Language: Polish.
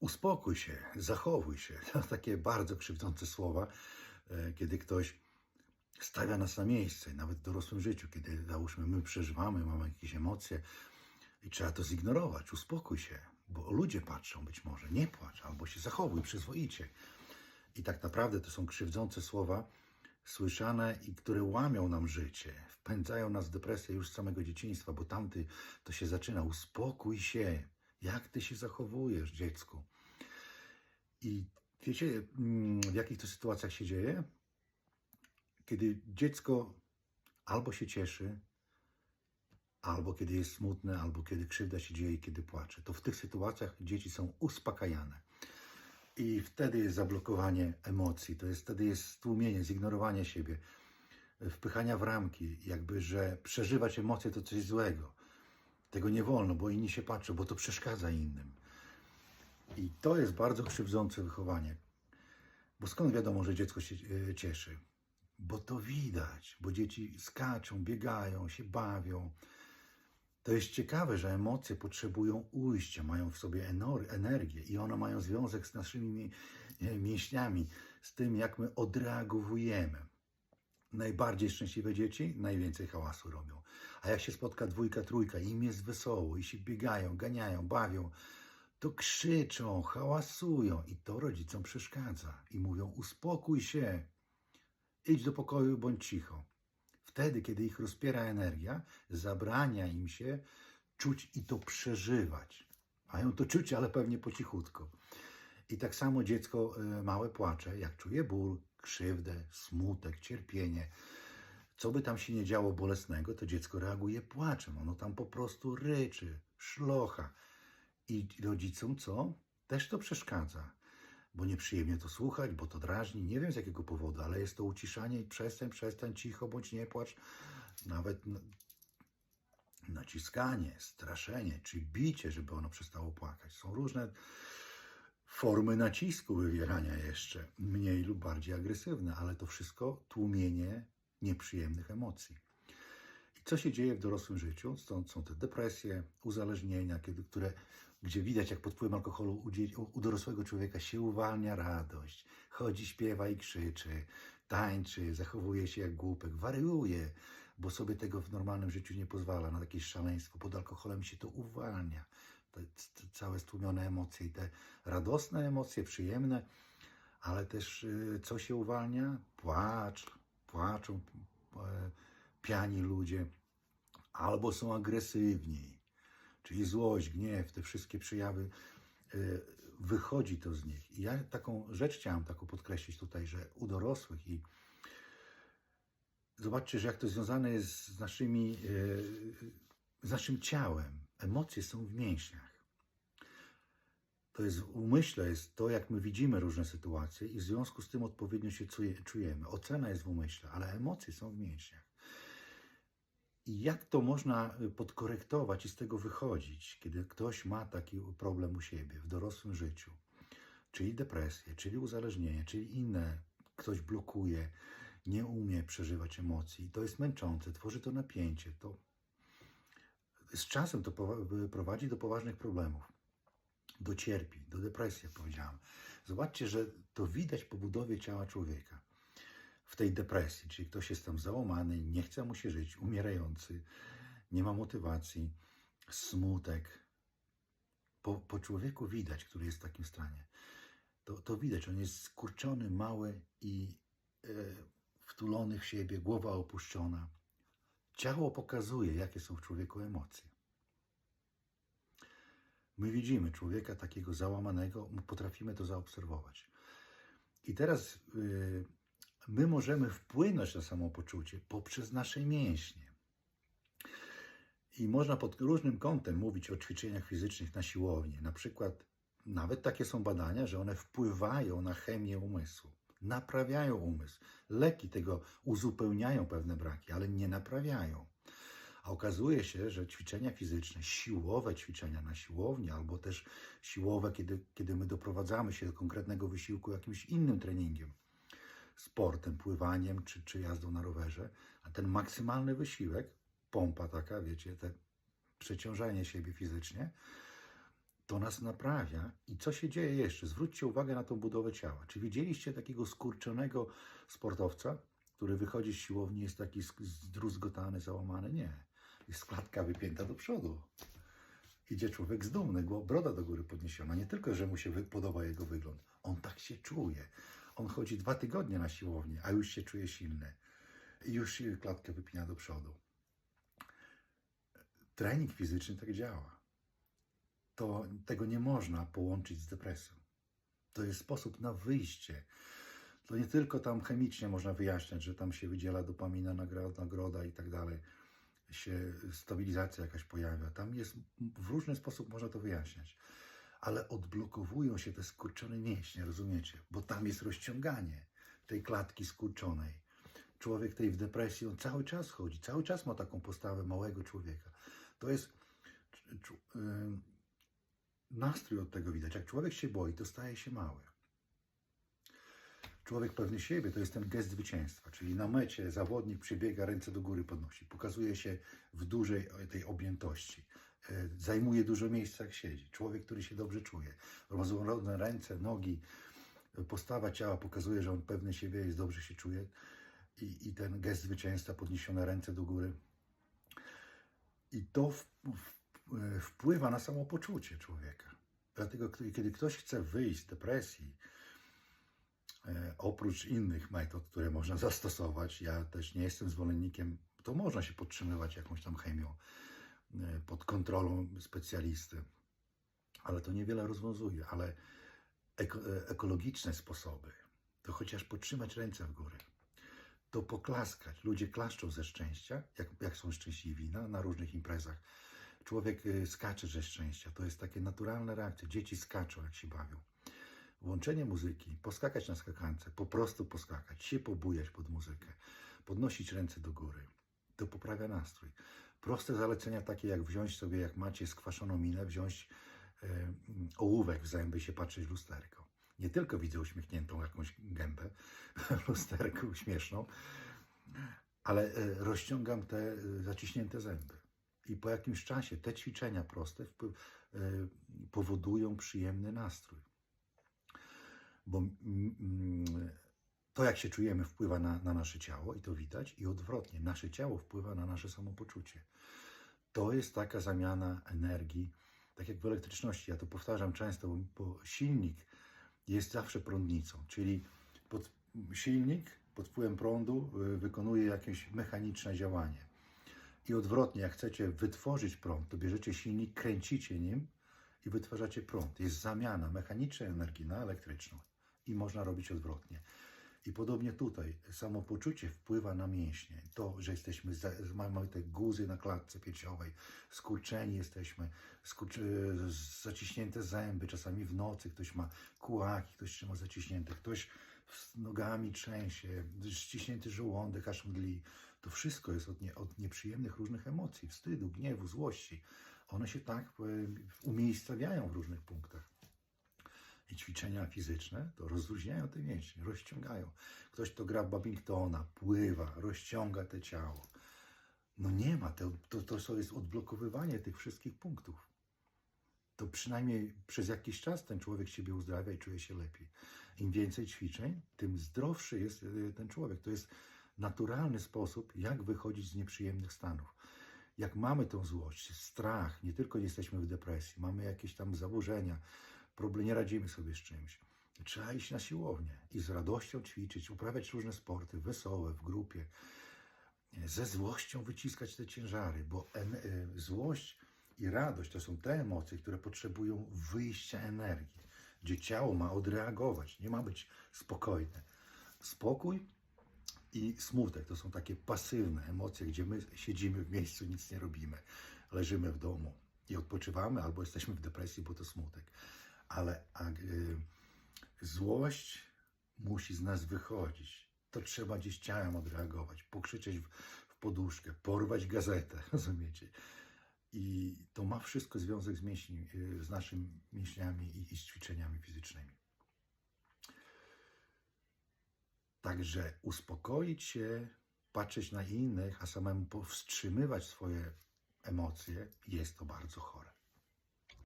uspokój się, zachowuj się. To takie bardzo krzywdzące słowa, e, kiedy ktoś stawia nas na miejsce, nawet w dorosłym życiu, kiedy załóżmy my przeżywamy, mamy jakieś emocje i trzeba to zignorować. Uspokój się, bo ludzie patrzą być może, nie płacz, albo się zachowuj przyzwoicie. I tak naprawdę to są krzywdzące słowa słyszane i które łamią nam życie, wpędzają nas w depresję już z samego dzieciństwa, bo tamty to się zaczyna. Uspokój się, jak ty się zachowujesz, dziecku. I wiecie, mm, w jakich to sytuacjach się dzieje? Kiedy dziecko albo się cieszy, albo kiedy jest smutne, albo kiedy krzywda się dzieje kiedy płacze. To w tych sytuacjach dzieci są uspokajane. I wtedy jest zablokowanie emocji, to jest wtedy jest stłumienie, zignorowanie siebie, wpychania w ramki, jakby, że przeżywać emocje to coś złego. Tego nie wolno, bo inni się patrzą, bo to przeszkadza innym. I to jest bardzo krzywdzące wychowanie. Bo skąd wiadomo, że dziecko się e, cieszy? Bo to widać, bo dzieci skaczą, biegają, się bawią. To jest ciekawe, że emocje potrzebują ujścia, mają w sobie energię i one mają związek z naszymi mi- e, mięśniami, z tym, jak my odreagowujemy. Najbardziej szczęśliwe dzieci najwięcej hałasu robią. A jak się spotka dwójka, trójka, im jest wesoło, i się biegają, ganiają, bawią, to krzyczą, hałasują i to rodzicom przeszkadza. I mówią: uspokój się, idź do pokoju, bądź cicho. Wtedy, kiedy ich rozpiera energia, zabrania im się czuć i to przeżywać. Mają to czuć, ale pewnie po cichutku. I tak samo dziecko e, małe płacze, jak czuje ból, krzywdę, smutek, cierpienie. Co by tam się nie działo bolesnego, to dziecko reaguje płaczem. Ono tam po prostu ryczy, szlocha. I rodzicom co? Też to przeszkadza. Bo nieprzyjemnie to słuchać, bo to drażni. Nie wiem z jakiego powodu, ale jest to uciszanie i przestań, przestań, cicho, bądź nie płacz. Nawet naciskanie, straszenie, czy bicie, żeby ono przestało płakać. Są różne formy nacisku wywierania jeszcze, mniej lub bardziej agresywne, ale to wszystko tłumienie nieprzyjemnych emocji. Co się dzieje w dorosłym życiu? Stąd są te depresje, uzależnienia, kiedy, które, gdzie widać, jak pod wpływem alkoholu u, u, dorosłego człowieka się uwalnia radość. Chodzi, śpiewa i krzyczy, tańczy, zachowuje się jak głupek, wariuje, bo sobie tego w normalnym życiu nie pozwala na jakieś szaleństwo. Pod alkoholem się to uwalnia. Te, te całe stłumione emocje i te radosne emocje, przyjemne, ale też y, co się uwalnia? Płacz, płaczą e, piani ludzie, albo są agresywni, czyli złość, gniew, te wszystkie przejawy, e, wychodzi to z nich. I ja taką rzecz chciałem taką podkreślić tutaj, że u dorosłych i zobaczcie, że jak to związane jest z naszymi, e, z naszym ciałem. Emocje są w mięśniach. To jest w umyśle, jest to, jak my widzimy różne sytuacje i w związku z tym odpowiednio się czuje- czujemy. Ocena jest w umyśle, ale emocje są w mięśniach. I jak to można y, podkorektować i z tego wychodzić, kiedy ktoś ma taki problem u siebie w dorosłym życiu, czyli depresję, czyli uzależnienie, czyli inne, ktoś blokuje, nie umie przeżywać emocji, to jest męczące, tworzy to napięcie, to z czasem to powa- prowadzi do poważnych problemów. Do cierpień, do depresji, jak powiedziałem. Zobaczcie, że to widać po budowie ciała człowieka. W tej depresji, czyli ktoś jest tam załamany, nie chce mu się żyć, umierający, nie ma motywacji, smutek. Po, po człowieku widać, który jest w takim stanie. To, to widać, on jest skurczony, mały i e, wtulony w siebie, głowa opuszczona. Ciało pokazuje, jakie są w człowieku emocje. My widzimy człowieka takiego załamanego, my potrafimy to zaobserwować. I teraz y, my możemy wpłynąć na samopoczucie poprzez nasze mięśnie. I można pod różnym kątem mówić o ćwiczeniach fizycznych na siłowni. Na przykład, nawet takie są badania, że one wpływają na chemię umysłu, naprawiają umysł. Leki tego uzupełniają pewne braki, ale nie naprawiają. A okazuje się, że ćwiczenia fizyczne, siłowe ćwiczenia na siłowni, albo też siłowe, kiedy, kiedy my doprowadzamy się do konkretnego wysiłku jakimś innym treningiem, sportem, pływaniem czy, czy jazdą na rowerze, a ten maksymalny wysiłek, pompa taka, wiecie, te przeciążanie siebie fizycznie, to nas naprawia. I co się dzieje jeszcze? Zwróćcie uwagę na tą budowę ciała. Czy widzieliście takiego skurczonego sportowca, który wychodzi z siłowni, jest taki zdruzgotany, załamany? Nie. Jest klatka wypięta do przodu. Idzie człowiek zdumny, broda do góry podniesiona. Nie tylko, że mu się podoba jego wygląd, on tak się czuje. On chodzi dwa tygodnie na siłownię, a już się czuje silny. Już klatkę wypina do przodu. Trening fizyczny tak działa. To, tego nie można połączyć z depresją. To jest sposób na wyjście. To nie tylko tam chemicznie można wyjaśniać, że tam się wydziela dopamina, nagroda, nagroda i tak dalej, się stabilizacja jakaś pojawia. Tam jest, w różny sposób można to wyjaśniać. Ale odblokowują się te skurczone mięśnie, rozumiecie? Bo tam jest rozciąganie tej klatki skurczonej. Człowiek tej w depresji, on cały czas chodzi, cały czas ma taką postawę małego człowieka. To jest nastrój od tego widać. Jak człowiek się boi, to staje się mały. Człowiek pewny siebie to jest ten gest zwycięstwa, czyli na mecie zawodnik przybiega, ręce do góry podnosi, pokazuje się w dużej e, tej objętości, zajmuje dużo miejsca jak siedzi. Człowiek, który się dobrze czuje, rozłożone ręce, nogi, e, postawa ciała pokazuje, że on pewny siebie jest, dobrze się czuje i, i ten gest zwycięstwa, podniesione ręce do góry. I to w, w, e, wpływa na samopoczucie człowieka. Dlatego, kiedy ktoś chce wyjść z depresji, e, oprócz innych metod, które można zastosować, ja też nie jestem zwolennikiem, to można się podtrzymywać jakąś tam chemią e, pod kontrolą specjalisty, ale to niewiele rozwiązuje. Ale e, ekologiczne sposoby, to chociaż podtrzymać ręce w górę, to poklaskać. Ludzie klaszczą ze szczęścia, jak, jak są szczęśliwi na, na różnych imprezach. Człowiek y, skacze ze szczęścia. To jest takie naturalne reakcje. Dzieci skaczą, jak się bawią. Włączenie muzyki, poskakać na skakance, po prostu poskakać, się pobujać pod muzykę, podnosić ręce do góry. To poprawia nastrój. Proste zalecenia takie jak wziąć sobie, jak macie skwaszoną minę, wziąć e, ołówek w zęby się patrzeć w lusterko. Nie tylko widzę uśmiechniętą jakąś gębę w lusterku, śmieszną, ale e, rozciągam te e, zaciśnięte zęby. I po jakimś czasie te ćwiczenia proste powodują przyjemny nastrój. Bo to, jak się czujemy, wpływa na, na nasze ciało i to widać, i odwrotnie, nasze ciało wpływa na nasze samopoczucie. To jest taka zamiana energii, tak jak w elektryczności. Ja to powtarzam często, bo- silnik jest zawsze prądnicą, czyli pod, silnik pod wpływem prądu y, wykonuje jakieś mechaniczne działanie. I odwrotnie, jak chcecie wytworzyć prąd, to bierzecie silnik, kręcicie nim i wytwarzacie prąd. Jest zamiana mechanicznej energii na elektryczną i można robić odwrotnie. I podobnie tutaj samopoczucie wpływa na mięśnie. To, że jesteśmy, mamy te guzy na klatce piersiowej, skurczeni jesteśmy, skurczy, zaciśnięte zęby, czasami w nocy ktoś ma kułaki, ktoś trzyma zaciśnięte, ktoś nogami trzęsie, ściśnięty żołądek aż mdli. To wszystko jest od, nie, od nieprzyjemnych różnych emocji, wstydu, gniewu, złości. One się tak e, umiejscawiają w różnych punktach. I ćwiczenia fizyczne to rozluźniają te mięśnie, rozciągają. Ktoś, kto gra Babingtona, pływa, rozciąga te ciało. No nie ma, to, to, to jest odblokowywanie tych wszystkich punktów. To przynajmniej przez jakiś czas ten człowiek siebie uzdrawia i czuje się lepiej. Im więcej ćwiczeń, tym zdrowszy jest e, ten człowiek. To jest naturalny sposób, jak wychodzić z nieprzyjemnych stanów. Jak mamy tą złość, strach, nie tylko jesteśmy w depresji, mamy jakieś tam zaburzenia, problem, nie radzimy sobie z czymś. Trzeba iść na siłownię i z radością ćwiczyć, uprawiać różne sporty, wesołe, w grupie. Ze złością wyciskać te ciężary, bo e, złość i radość to są te emocje, które potrzebują wyjścia energii, gdzie ciało ma odreagować, nie ma być spokojne. Spokój i smutek to są takie pasywne emocje, gdzie my siedzimy w miejscu, nic nie robimy, leżymy w domu i odpoczywamy, albo jesteśmy w depresji, bo to smutek. Ale y, złość musi z nas wychodzić. To trzeba gdzieś ciałem odreagować, pokrzyczeć w, w poduszkę, porwać gazetę, rozumiecie? I to ma wszystko związek z, mięśni, y, z naszymi mięśniami i, i z ćwiczeniami fizycznymi. Także uspokoić się, patrzeć na innych, a samemu powstrzymywać swoje emocje, jest to bardzo chore.